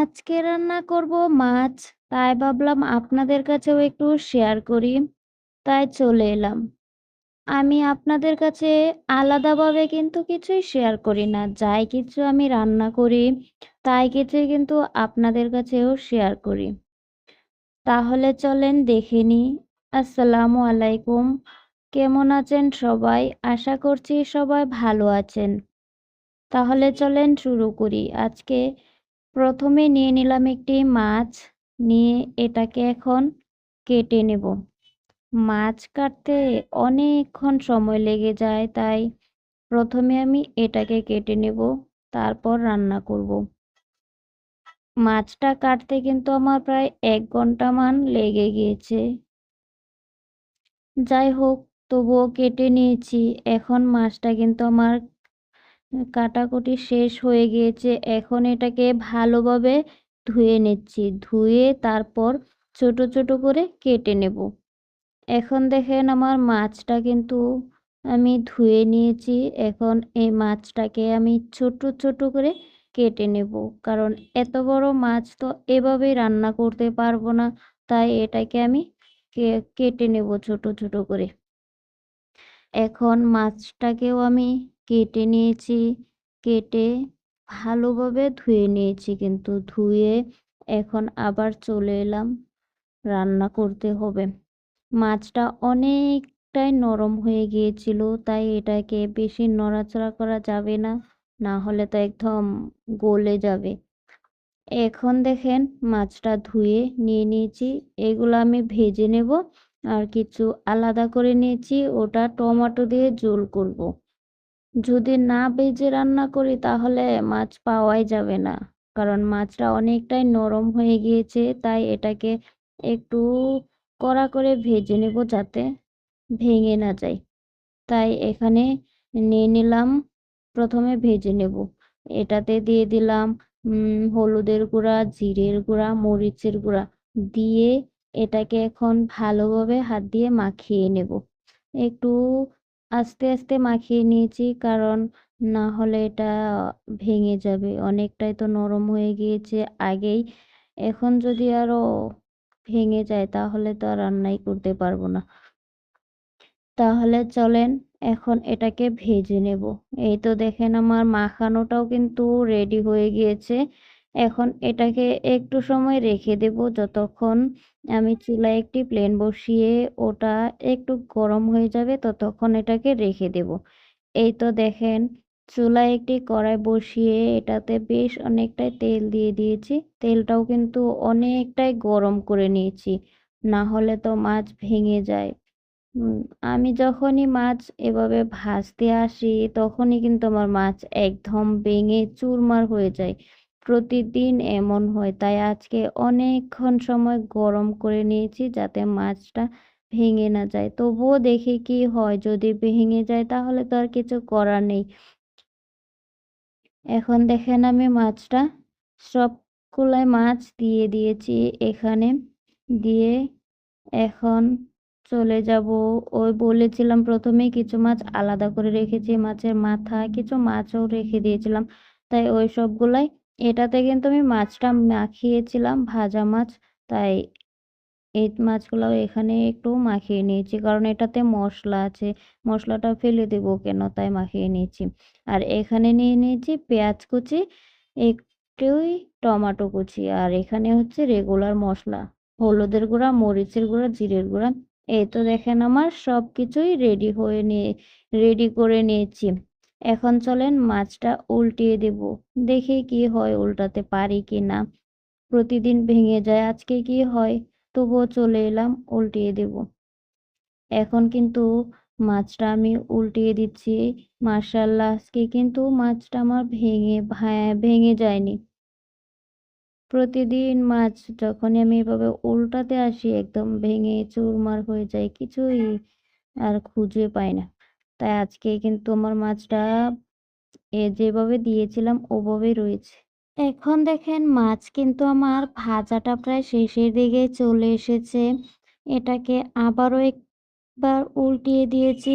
আজকে রান্না করব মাছ। তাই ভাবলাম আপনাদের কাছেও একটু শেয়ার করি। তাই চলে এলাম। আমি আপনাদের কাছে আলাদাভাবে কিন্তু কিছুই শেয়ার করি না। যাই কিছু আমি রান্না করি, তাই কিছুই কিন্তু আপনাদের কাছেও শেয়ার করি। তাহলে চলেন দেখে নিই। আসসালামু আলাইকুম। কেমন আছেন সবাই? আশা করছি সবাই ভালো আছেন। তাহলে চলেন শুরু করি। আজকে প্রথমে নিয়ে নিলাম একটি মাছ, নিয়ে এটাকে এখন কেটে নেব। মাছ কাটতে অনেকক্ষণ সময় লেগে যায়, তাই প্রথমে আমি এটাকে কেটে নেব, তারপর রান্না করব। মাছটা কাটতে কিন্তু আমার প্রায় এক ঘণ্টা মান লেগে গিয়েছে। যাই হোক, তবুও কেটে নিয়েছি। এখন মাছটা কিন্তু আমার কাটাকুটি শেষ হয়ে গিয়েছে। এখন এটাকে ভালোভাবে ধুয়ে নিচ্ছি। ধুয়ে তারপর ছোট ছোট করে কেটে নেব। এখন দেখেন আমার মাছটা কিন্তু আমি ধুয়ে নিয়েছি। এখন এই মাছটাকে আমি ছোট ছোট করে কেটে নেব। কারণ এত বড় মাছ তো এভাবেই রান্না করতে পারব না। তাই এটাকে আমি কেটে নেব ছোট ছোট করে। এখন মাছটাকেও আমি কেটে নিয়েছি, কেটে ভালোভাবে ধুয়ে নিয়েছি কিন্তু ধুয়ে এখন আবার চলে এলাম রান্না করতে হবে মাছটা অনেকটাই নরম হয়ে গিয়েছিল, তাই এটাকে বেশি নড়াচড়া করা যাবে না না হলে তো একদম গলে যাবে এখন দেখেন মাছটা ধুয়ে নিয়ে নিয়েছি, এগুলো আমি ভেজে নেব আর কিছু আলাদা করে নিয়েছি, ওটা টমেটো দিয়ে ঝোল করব। যদি না ভেজে রান্না করি, তাহলে মাছ পাওয়াই যাবে না। কারণ মাছটা অনেকটাই নরম হয়ে গিয়েছে, তাই এটাকে একটু কড়া করে ভেজে নেব যাতে ভেঙে না যায়। তাই এখানে নিয়ে নিলাম, প্রথমে ভেজে নেব। এটাতে দিয়ে দিলাম হলুদের গুঁড়া, জিরের গুঁড়া, মরিচের গুঁড়া দিয়ে এটাকে এখন ভালোভাবে হাত দিয়ে মাখিয়ে নেব। একটু আস্তে আস্তে মাখিয়ে নিয়েছি। কারণ না হলে এটা ভেঙে যাবে। অনেকটাই তো নরম হয়ে গিয়েছে আগেই। এখন যদি আরও ভেঙে যায়, তাহলে তো আর রান্নাই করতে পারব না। তাহলে চলেন, এখন এটাকে ভেজে নেব। এই তো দেখেন, আমার মাখানোটাও কিন্তু রেডি হয়ে গিয়েছে। এখন এটাকে একটু সময় রেখে দেব যতক্ষণ আমি চুলায় একটি প্লেন বসিয়ে ওটা একটু গরম হয়ে যাবে ততক্ষণ এটাকে রেখে দেব। এই তো দেখেন চুলায় একটি কড়াই বসিয়ে এটাতে বেশ অনেকটাই তেল দিয়ে দিয়েছি। তেলটাও কিন্তু অনেকটাই গরম করে নিয়েছি, না হলে তো মাছ ভেঙে যায়। আমি যখনই মাছ এভাবে ভাজতে আসি তখনই কিন্তু আমার মাছ একদম ভেঙে চুরমার হয়ে যায়। প্রতিদিন এমন হয়। তাই আজকে অনেকক্ষণ সময় গরম করে নিয়েছি যাতে মাছটা ভেঙে না যায়। তবুও দেখি কি হয়, যদি ভেঙে যায় তাহলে তো আর কিছু করার নেই। এখন দেখেন আমি মাছটা সবগুলাই মাছ দিয়ে দিয়েছি এখানে। দিয়ে এখন চলে যাব। ওই বলেছিলাম প্রথমে কিছু মাছ আলাদা করে রেখেছি, মাছের মাথা কিছু মাছও রেখে দিয়েছিলাম। তাই ওই সবগুলাই এটাতে কিন্তু আমি মাছটা মাখিয়েছিলাম, ভাজা মাছ। তাই এই মাছগুলো এখানে একটু মাখিয়ে নিয়েছি। কারণ এটাতে মশলা আছে, মশলাটা ফেলে দেব কেন তাই মাখিয়ে নিয়েছি। আর এখানে নিয়ে নিয়েছি পেঁয়াজ কুচি একটুই টমাটো কুচি, আর এখানে হচ্ছে রেগুলার মশলা। হলুদের গুঁড়া, মরিচের গুঁড়া, জিরের গুঁড়া। এই তো দেখেন আমার সব কিছুই রেডি হয়ে নিয়ে রেডি করে নিয়েছি। এখন চলেন মাছটা উল্টিয়ে দেব। দেখি কি হয় উল্টাতে পারি কি না। প্রতিদিন ভেঙে যায়, আজকে কি হয়? তবুও চলে এলাম, উল্টিয়ে দেব। এখন কিন্তু মাছটা আমি উল্টিয়ে দিচ্ছি। মার্শাল্লাহ আজকে কিন্তু মাছটা আমার ভেঙে ভেঙে যায়নি। প্রতিদিন মাছ যখনই আমি এভাবে উল্টাতে আসি, একদম ভেঙে চুরমার হয়ে যায়, কিছুই আর খুঁজে পাই না। তাই আজকে কিন্তু আমার মাছটা, এ যেভাবে দিয়েছিলাম ওভাবেই রয়েছে। এখন দেখেন মাছ কিন্তু আমার ভাজাটা প্রায় শেষের দিকে চলে এসেছে। এটাকে আবারও একবার উল্টিয়ে দিয়েছি।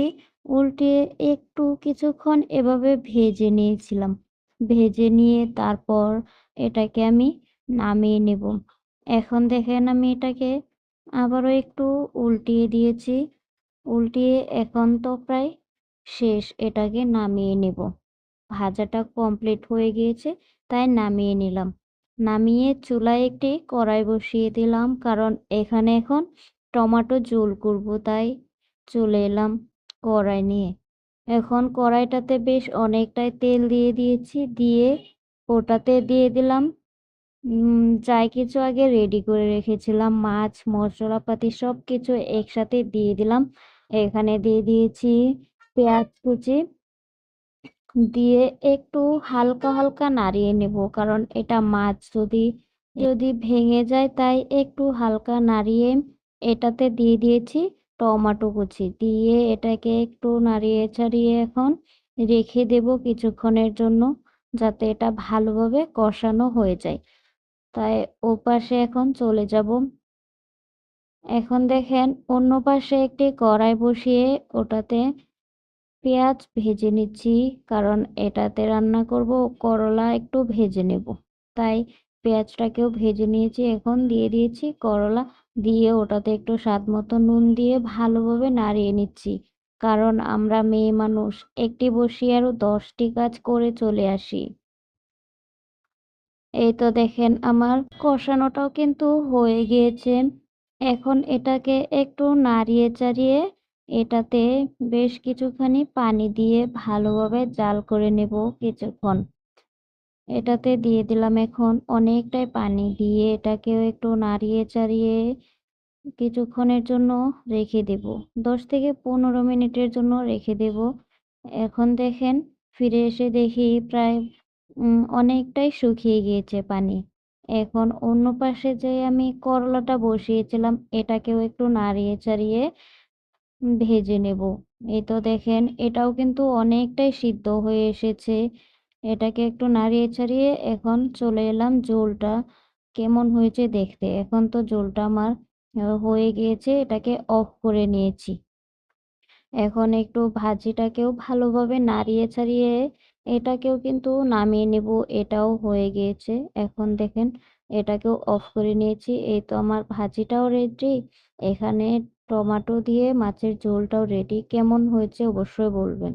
উল্টিয়ে একটু কিছুক্ষণ এভাবে ভেজে নিয়েছিলাম। ভেজে নিয়ে তারপর এটাকে আমি নামিয়ে নেব। এখন দেখেন আমি এটাকে আবারও একটু উল্টিয়ে দিয়েছি। উল্টিয়ে এখন তো প্রায় শেষ, এটাকে নামিয়ে নেব। ভাজাটা কমপ্লিট হয়ে গিয়েছে, তাই নামিয়ে নিলাম। নামিয়ে চুলায় একটি কড়াই বসিয়ে দিলাম, কারণ এখানে এখন টমেটো জোল করব, তাই চলে এলাম কড়াই নিয়ে। এখন কড়াইটাতে বেশ অনেকটাই তেল দিয়ে দিয়েছি, দিয়ে ওটাতে দিয়ে দিলাম যাই কিছু আগে রেডি করে রেখেছিলাম, মাছ, মশলাপাতি সব কিছু একসাথে দিয়ে দিলাম। এখানে দিয়ে দিয়েছি পেঁয়াজ কুচি দিয়ে একটু হালকা হালকা নাড়িয়ে নেব। কারণ এটা মাছ যদি যদি ভেঙে যায় তাই একটু হালকা নাড়িয়ে এটাতে দিয়ে দিয়েছি টমেটো কুচি। দিয়ে এটাকে একটু নাড়িয়ে ছাড়িয়ে এখন রেখে দেব কিছুক্ষণের জন্য যাতে এটা ভালোভাবে কষানো হয়ে যায়। তাই ও পাশে এখন চলে যাব। এখন দেখেন অন্য পাশে একটি কড়াই বসিয়ে ওটাতে পেঁয়াজ ভেজে নিচ্ছি, কারণ এটাতে রান্না করব, করলা একটু ভেজে নেব। তাই পেঁয়াজটাকেও ভেজে নিয়েছি, এখন দিয়ে দিয়েছি করলা, দিয়ে ওটাতে একটু স্বাদ মতো নুন দিয়ে ভালোভাবে নাড়িয়ে নিচ্ছি। কারণ আমরা মেয়ে মানুষ, একটি বসিয়ে আরও দশটি কাজ করে চলে আসি। এই তো দেখেন, আমার কষানোটাও কিন্তু হয়ে গিয়েছে। এখন এটাকে একটু নাড়িয়ে চাড়িয়ে এটাতে বেশ কিছুখানি পানি দিয়ে ভালোভাবে জাল করে নেব কিছুক্ষণ। এটাতে দিয়ে দিলাম এখন অনেকটাই পানি দিয়ে এটাকেও একটু নাড়িয়ে চাড়িয়ে কিছুক্ষণের জন্য রেখে দেব। দশ থেকে পনেরো মিনিটের জন্য রেখে দেব। এখন দেখেন ফিরে এসে দেখি প্রায় অনেকটাই শুকিয়ে গিয়েছে পানি। এখন অন্য পাশে যে আমি করলাটা বসিয়েছিলাম এটাকেও একটু নাড়িয়ে চাড়িয়ে ভেজে নেব। এই তো দেখেন, এটাও কিন্তু অনেকটাই সিদ্ধ হয়ে এসেছে। এটাকে একটু নাড়িয়ে ছাড়িয়ে এখন চলে এলাম ঝোলটা। কেমন হয়েছে দেখতে? এখন তো ঝোলটা আমার হয়ে গিয়েছে, এটাকে অফ করে নিয়েছি। এখন একটু ভাজিটাকেও ভালোভাবে নাড়িয়ে ছাড়িয়ে এটাকেও কিন্তু নামিয়ে নেব, এটাও হয়ে গিয়েছে। এখন দেখেন, এটাকেও অফ করে নিয়েছি। এই তো আমার ভাজিটাও রেডি এখানে টমেটো দিয়ে মাছের ঝোলটাও রেডি কেমন হয়েছে অবশ্যই বলবেন।